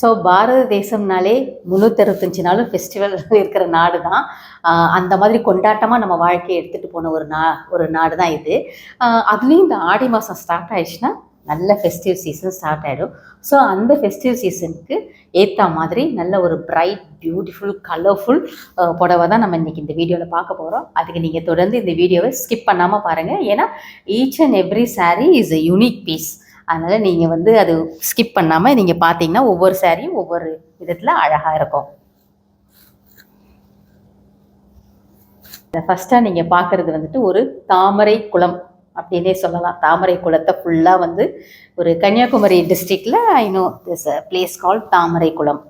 So பாரத தேசம்னாலே முந்நூற்றறுபத்தஞ்சு நாளும் festival இருக்கிற நாடு தான் அந்த மாதிரி கொண்டாட்டமாக நம்ம வாழ்க்கையை எடுத்துகிட்டு போன ஒரு நா ஒரு நாடு தான் இது அதுலேயும் இந்த ஆடி மாதம் ஸ்டார்ட் ஆயிடுச்சுன்னா நல்ல ஃபெஸ்டிவ் சீசன் ஸ்டார்ட் ஆகிடும் ஸோ அந்த ஃபெஸ்டிவ் சீசனுக்கு ஏற்ற மாதிரி நல்ல ஒரு பிரைட் பியூட்டிஃபுல் கலர்ஃபுல் புடவை தான் நம்ம இன்றைக்கி இந்த வீடியோவில் பார்க்க போகிறோம் அதுக்கு நீங்கள் தொடர்ந்து இந்த வீடியோவை ஸ்கிப் பண்ணாமல் பாருங்கள் ஏன்னா each and every sari is a unique piece அதனால் நீங்கள் வந்து அது ஸ்கிப் பண்ணாமல் நீங்கள் பார்த்தீங்கன்னா ஒவ்வொரு சாரியும் ஒவ்வொரு விதத்தில் அழகாக இருக்கும். இந்த ஃபஸ்ட்டாக நீங்கள் பார்க்குறது வந்துட்டு ஒரு தாமரை குளம் அப்படின்னே சொல்லலாம். தாமரை குளத்தை ஃபுல்லாக வந்து ஒரு கன்னியாகுமரி டிஸ்ட்ரிக்டில் I know this place call Thamarai Kulam.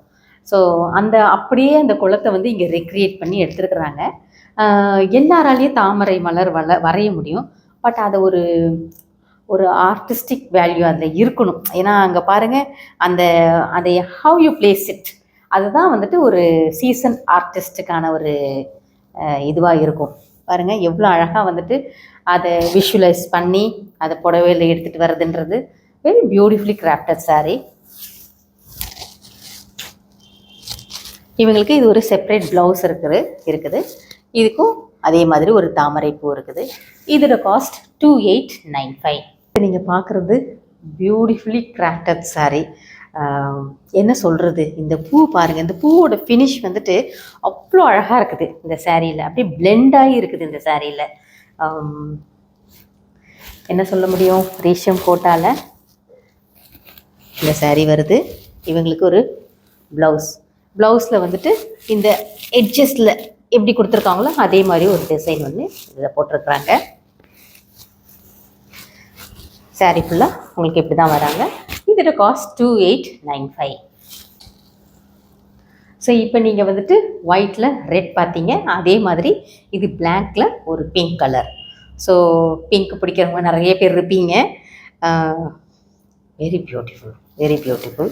So அந்த அப்படியே அந்த குளத்தை வந்து இங்கே ரெக்ரியேட் பண்ணி எடுத்துருக்குறாங்க. எல்லாராலேயும் தாமரை மலர் வள வரைய முடியும். பட் அதை ஒரு ஒரு ஆர்டிஸ்டிக் வேல்யூ அதில் இருக்கணும். ஏன்னா அங்கே பாருங்கள் அந்த அதை ஹவ் யூ பிளேஸ் இட் அதுதான் வந்துட்டு ஒரு சீசன் ஆர்டிஸ்ட்டுக்கான ஒரு இதுவாக இருக்கும். பாருங்கள் எவ்வளோ அழகாக வந்துட்டு அதை விஷுவலைஸ் பண்ணி அதை புடவையில் எடுத்துகிட்டு வர்றதுன்றது வெரி பியூட்டிஃபுல்லி கிராஃப்டட் சாரீ இவங்களுக்கு இது ஒரு செப்பரேட் ப்ளவுஸ் இருக்குது இருக்குது. இதுக்கும் அதே மாதிரி ஒரு தாமரை பூ இருக்குது. இதோட cost two eight nine five நீங்கள் பார்க்குறது பியூட்டிஃபுல்லி கிராஃப்டட் saree. என்ன சொல்கிறது இந்த பூ பாருங்கள் இந்த பூவோட ஃபினிஷ் வந்துட்டு அவ்வளோ அழகாக இருக்குது இந்த சேரீயில் அப்படியே பிளெண்டாகி இருக்குது இந்த சேரீயில் என்ன சொல்ல முடியும்? ரேஷம் கோட்டாவில் இந்த சேரீ வருது. இவங்களுக்கு ஒரு ப்ளவுஸ் ப்ளவுஸில் வந்துட்டு இந்த எட்ஜஸில் எப்படி கொடுத்துருக்காங்களோ அதே மாதிரி ஒரு டிசைன் வந்து இதில் போட்டிருக்கிறாங்க. சாரீ ஃபுல்லாக உங்களுக்கு இப்படி தான் வராங்க. இதோட cost two eight nine five so இப்போ நீங்கள் வந்துட்டு ஒயிட்டில் ரெட் பார்த்தீங்க. அதே மாதிரி இது பிளாக்கில் ஒரு பிங்க் கலர் ஸோ பிங்க் பிடிக்கிறவங்க நிறைய பேர் இருப்பீங்க. Very beautiful very beautiful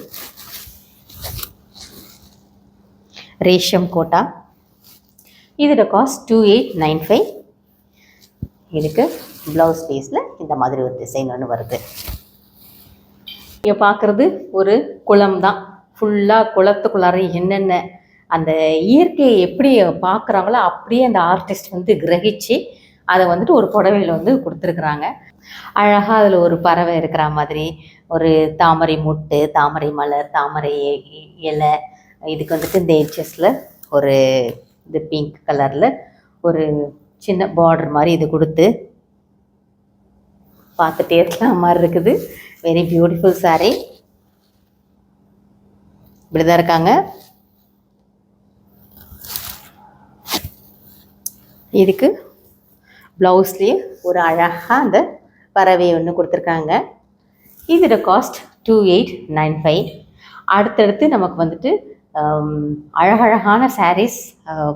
resham Kota. இதோட cost two eight nine five இதுக்கு ப்ளவுஸ் பீஸில் இந்த மாதிரி ஒரு டிசைன் ஒன்று வருது. இங்கே பார்க்குறது ஒரு குளம் தான் ஃபுல்லாக குளத்துக்குள்ளார என்னென்ன அந்த இயற்கையை எப்படி பார்க்குறாங்களோ அப்படியே அந்த ஆர்டிஸ்ட் வந்து கிரகிச்சு அதை வந்துட்டு ஒரு புடவையில் வந்து கொடுத்துருக்குறாங்க. அழகாக அதில் ஒரு பறவை இருக்கிற மாதிரி ஒரு தாமரை முட்டு தாமரை மலர் தாமரை இலை இதுக்கு வந்துட்டு இந்த எட்ஜஸில் ஒரு இது பிங்க் கலரில் ஒரு சின்ன பார்டர் மாதிரி இது கொடுத்து பார்த்துட்டே இருக்கலாம் மாதிரி இருக்குது. Very beautiful saree. இப்படி தான் இருக்காங்க. இதுக்கு ப்ளவுஸ்லேயே ஒரு அழகாக அந்த பறவை ஒன்று கொடுத்துருக்காங்க. இதோட cost two eight nine five அடுத்தடுத்து நமக்கு வந்துட்டு அழகழகான சாரீஸ்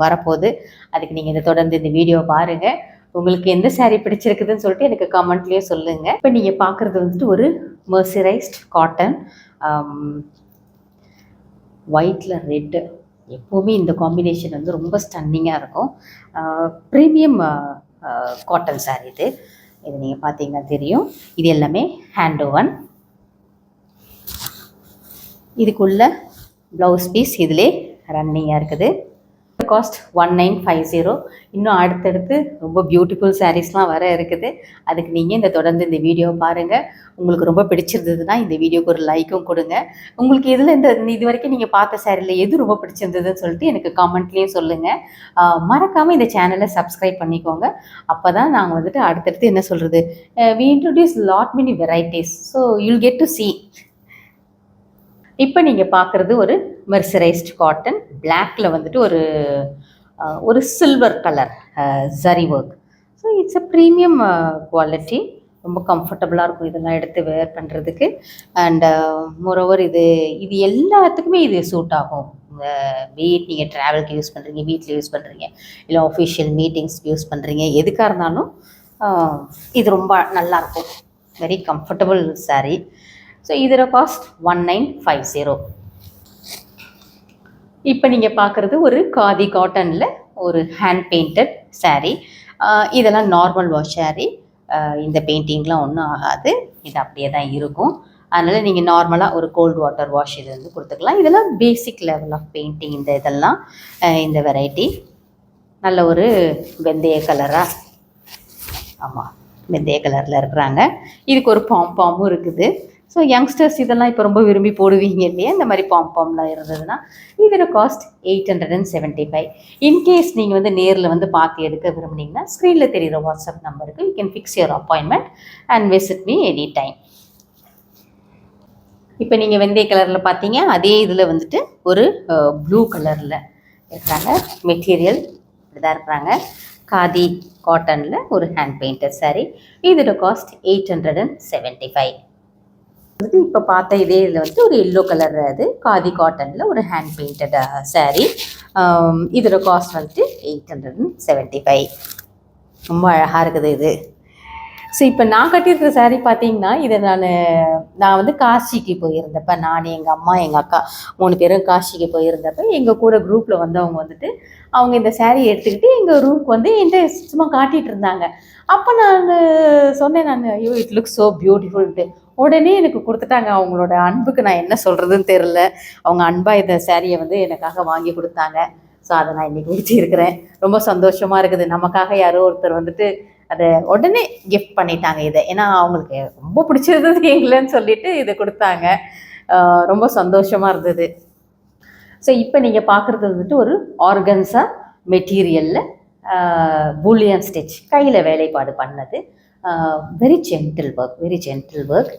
வரப்போகுது. அதுக்கு நீங்கள் இதை தொடர்ந்து இந்த வீடியோ பாருங்கள் உங்களுக்கு எந்த சாரீ பிடிச்சிருக்குதுன்னு சொல்லிட்டு எனக்கு கமெண்ட்லேயே சொல்லுங்கள் இப்போ நீங்கள் பார்க்குறது வந்துட்டு ஒரு மர்சரைஸ்ட் காட்டன் ஒயிட்டில் ரெட்டு எப்போவுமே இந்த காம்பினேஷன் வந்து ரொம்ப ஸ்டன்னிங்காக இருக்கும். ப்ரீமியம் காட்டன் saree இது. இது நீங்கள் பார்த்தீங்கன்னா தெரியும். இது எல்லாமே ஹேண்ட் ஓவன் இதுக்குள்ள ப்ளவுஸ் பீஸ் இதிலே ரன்னிங்காக இருக்குது. Cost one nine five zero இன்னும் அடுத்தடுத்து ரொம்ப பியூட்டிஃபுல் சாரீஸ்லாம் வர இருக்குது. அதுக்கு நீங்கள் இந்த தொடர்ந்து இந்த வீடியோவை பாருங்கள் உங்களுக்கு ரொம்ப பிடிச்சிருந்ததுன்னா இந்த வீடியோக்கு ஒரு லைக்கும் கொடுங்க. உங்களுக்கு இதில் இந்த இது வரைக்கும் நீங்கள் பார்த்த சாரியில் எது ரொம்ப பிடிச்சிருந்ததுன்னு சொல்லிட்டு எனக்கு காமெண்ட்லேயும் சொல்லுங்கள் மறக்காமல் இந்த சேனலை சப்ஸ்கிரைப் பண்ணிக்கோங்க. அப்போ தான் நாங்கள் வந்துட்டு அடுத்தடுத்து என்ன சொல்கிறது we introduce lot many varieties so you'll get to see இப்போ நீங்கள் பார்க்குறது ஒரு மெர்சரைஸ்ட் காட்டன் பிளாக்ல வந்துட்டு ஒரு ஒரு silver colour zari work so it's a premium quality ரொம்ப கம்ஃபர்டபுளாக இருக்கும் இதெல்லாம் எடுத்து வேர் பண்ணுறதுக்கு அண்ட் மோரோவர் இது இது எல்லாத்துக்குமே இது சூட் ஆகும். வீட் நீங்கள் ட்ராவலுக்கு யூஸ் பண்ணுறீங்க வீட்டில் யூஸ் பண்ணுறீங்க இல்லை ஆஃபிஷியல் மீட்டிங்ஸ்க்கு யூஸ் பண்ணுறீங்க எதுக்காக இருந்தாலும் இது ரொம்ப நல்லாயிருக்கும் வெரி கம்ஃபர்டபுள் சாரீ ஸோ இதோட cost one nine five zero இப்போ நீங்கள் பார்க்குறது ஒரு காதி காட்டனில் ஒரு ஹேண்ட் பெயிண்டட் சேரீ இதெல்லாம் நார்மல் வாஷ் சாரீ இந்த பெயிண்டிங்லாம் ஒன்றும் ஆகாது. இது அப்படியே தான் இருக்கும். அதனால் நீங்கள் நார்மலாக ஒரு கோல்டு வாட்டர் வாஷ் இது வந்து கொடுத்துக்கலாம். இதெல்லாம் பேசிக் லெவல் ஆஃப் பெயிண்டிங் இந்த இதெல்லாம். இந்த வெரைட்டி நல்ல ஒரு வெந்தய கலராக ஆமாம் வெந்தய கலரில் இருக்கிறாங்க. இதுக்கு ஒரு பாம் இருக்குது. ஸோ யங்ஸ்டர்ஸ் இதெல்லாம் இப்போ ரொம்ப விரும்பி போடுவீங்க இல்லையா? இந்த மாதிரி பாம்பாம்லாம் இருந்ததுன்னா இதோட cost eight hundred and seventy five in case நீங்கள் வந்து நேரில் வந்து பார்த்து எடுக்க விரும்புனீங்கன்னா ஸ்க்ரீனில் தெரிகிற வாட்ஸ்அப் நம்பருக்கு you can fix your appointment and visit me any time இப்போ நீங்கள் வெந்தய கலரில் பார்த்தீங்க அதே இதில் வந்துட்டு ஒரு ப்ளூ கலரில் இருக்கிறாங்க மெட்டீரியல் இப்படி தான் இருக்கிறாங்க காதி காட்டனில் ஒரு ஹேண்ட் பெயிண்டட் saree. இதோட cost eight hundred and seventy five வந்துட்டு இப்போ பார்த்த இதே இதில் வந்துட்டு ஒரு எல்லோ கலர் அது காதி காட்டனில் ஒரு ஹேண்ட் பெயிண்டட் சாரீ இதோட காஸ்ட் வந்துட்டு eight hundred and seventy five ரொம்ப அழகாக இருக்குது இது. ஸோ இப்போ நான் கட்டியிருக்கிற சாரீ பார்த்தீங்கன்னா இதை நான் நான் வந்து காசிக்கு போயிருந்தப்ப நான் எங்கள் அம்மா எங்கள் அக்கா மூணு பேரும் காசிக்கு போயிருந்தப்ப எங்கள் கூட குரூப்பில் வந்தவங்க வந்துட்டு அவங்க இந்த சாரீ எடுத்துக்கிட்டு எங்கள் ரூம்க்கு வந்து என்கிட்ட சும்மா காட்டிகிட்டு இருந்தாங்க. அப்போ நான் சொன்னேன் நான் ஐயோ இட் லுக் ஸோ பியூட்டிஃபுல்ட்டு உடனே எனக்கு கொடுத்துட்டாங்க. அவங்களோட அன்புக்கு நான் என்ன சொல்கிறதுன்னு தெரில அவங்க அன்பாக இந்த சேரீயை வந்து எனக்காக வாங்கி கொடுத்தாங்க. ஸோ அதை நான் இன்றைக்கி உடுத்தியிருக்கிறேன் ரொம்ப சந்தோஷமாக இருக்குது. நமக்காக யாரோ ஒருத்தர் வந்துட்டு அதை உடனே கிஃப்ட் பண்ணிட்டாங்க இதை. ஏன்னா அவங்களுக்கு ரொம்ப பிடிச்சிருந்தது எங்களைன்னு சொல்லிட்டு இதை கொடுத்தாங்க. ரொம்ப சந்தோஷமாக இருந்தது. ஸோ இப்போ நீங்கள் பார்க்குறது வந்துட்டு ஒரு ஆர்கன்ஸா மெட்டீரியலில் பூலியன் ஸ்டிச் கையில் வேலைப்பாடு பண்ணது. Very gentle work very gentle work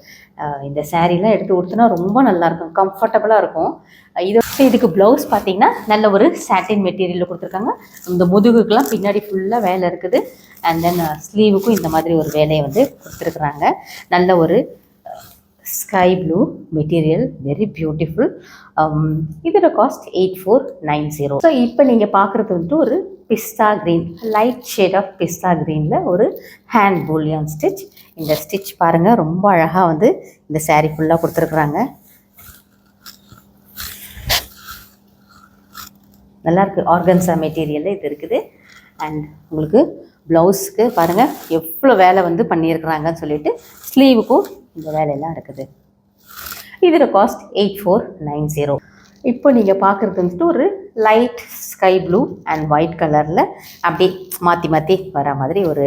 இந்த சாரீலாம் எடுத்து கொடுத்தனா ரொம்ப நல்லாயிருக்கும் கம்ஃபர்டபுளாக இருக்கும். இது இதுக்கு ப்ளவுஸ் பார்த்தீங்கன்னா நல்ல ஒரு சாட்டின் மெட்டீரியலில் கொடுத்துருக்காங்க. இந்த முதுகுக்கெலாம் பின்னாடி ஃபுல்லாக வேலை இருக்குது. அண்ட் தென் ஸ்லீவுக்கும் இந்த மாதிரி ஒரு வேலையை வந்து கொடுத்துருக்குறாங்க. நல்ல ஒரு sky blue material very beautiful இதோட cost eight four nine zero so இப்போ நீங்கள் பார்க்குறது வந்துட்டு ஒரு pista green light shade of pista க்ரீனில் ஒரு ஹேண்ட் பூலியான் ஸ்டிச். இந்த ஸ்டிச் பாருங்கள் ரொம்ப அழகாக வந்து இந்த சாரீ ஃபுல்லாக கொடுத்துருக்குறாங்க. நல்லாயிருக்கு ஆர்கன்ஸா மெட்டீரியலில் இது இருக்குது. அண்ட் உங்களுக்கு ப்ளவுஸுக்கு பாருங்கள் எவ்வளோ வேலை வந்து பண்ணியிருக்கிறாங்கன்னு சொல்லிட்டு ஸ்லீவுக்கும் இந்த வேலையெல்லாம் இருக்குது. இதோட cost eight four nine zero இப்போ நீங்கள் பார்க்குறது வந்துட்டு ஒரு light sky blue and white கலரில் அப்படியே மாற்றி மாற்றி வர மாதிரி ஒரு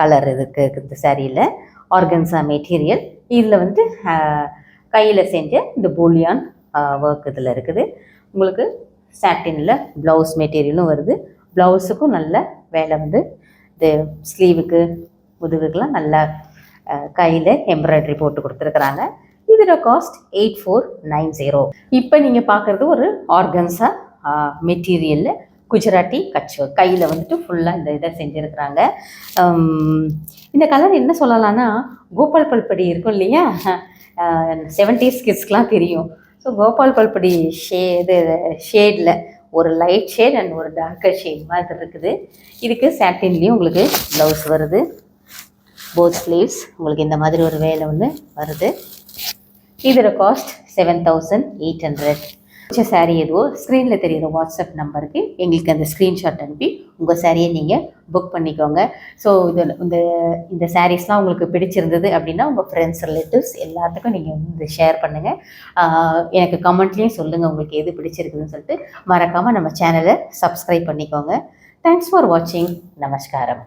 கலர் இதுக்கு இந்த சாரியில் ஆர்கன்ஸா மெட்டீரியல் இதில் வந்து கையில் செஞ்ச இந்த போலியான் ஒர்க் இதில் இருக்குது. உங்களுக்கு சாட்டினில் ப்ளவுஸ் மெட்டீரியலும் வருது. ப்ளவுஸுக்கும் நல்ல வேலை வந்து இது ஸ்லீவுக்கு முதுகுக்கெலாம் நல்லா கையில் எம்ப்ராய்டரி போட்டு கொடுத்துருக்குறாங்க. இதோட cost eight four nine zero இப்போ நீங்கள் பார்க்குறது ஒரு ஆர்கன்ஸா மெட்டீரியலில் குஜராத்தி கச்சு கையில் வந்துட்டு ஃபுல்லாக இந்த இதை செஞ்சுருக்குறாங்க. இந்த கலர் என்ன சொல்லலாம்னா கோபால் பல்படி இருக்கும் இல்லையா? செவன்டீஸ் கிட்ஸ்க்கெலாம் தெரியும். ஸோ கோபால் பல்படி ஷே இது ஷேடில் ஒரு லைட் ஷேட் அண்ட் ஒரு டார்க்கர் ஷேட் மாதிரி இருக்குது. இதுக்கு சாட்டின்லேயும் உங்களுக்கு ப்ளவுஸ் வருது. போத் ஸ்லீவ்ஸ் உங்களுக்கு இந்த மாதிரி ஒரு வேலை ஒன்று வருது. இதோட cost seven thousand eight hundred பிடிச்ச சாரீ எதுவோ ஸ்க்ரீனில் தெரிகிற வாட்ஸ்அப் நம்பருக்கு எங்களுக்கு அந்த ஸ்க்ரீன்ஷாட் அனுப்பி உங்கள் சாரியை நீங்கள் புக் பண்ணிக்கோங்க. ஸோ இது இந்த இந்த சாரீஸ்லாம் உங்களுக்கு பிடிச்சிருந்தது அப்படின்னா உங்கள் ஃப்ரெண்ட்ஸ் ரிலேட்டிவ்ஸ் எல்லாத்துக்கும் நீங்கள் வந்து ஷேர் பண்ணுங்கள் எனக்கு கமெண்ட்லேயும் சொல்லுங்கள் உங்களுக்கு எது பிடிச்சிருக்குதுன்னு சொல்லிட்டு. மறக்காமல் நம்ம சேனலை சப்ஸ்கிரைப் பண்ணிக்கோங்க. தேங்க்ஸ் ஃபார் வாட்சிங் நமஸ்காரம்.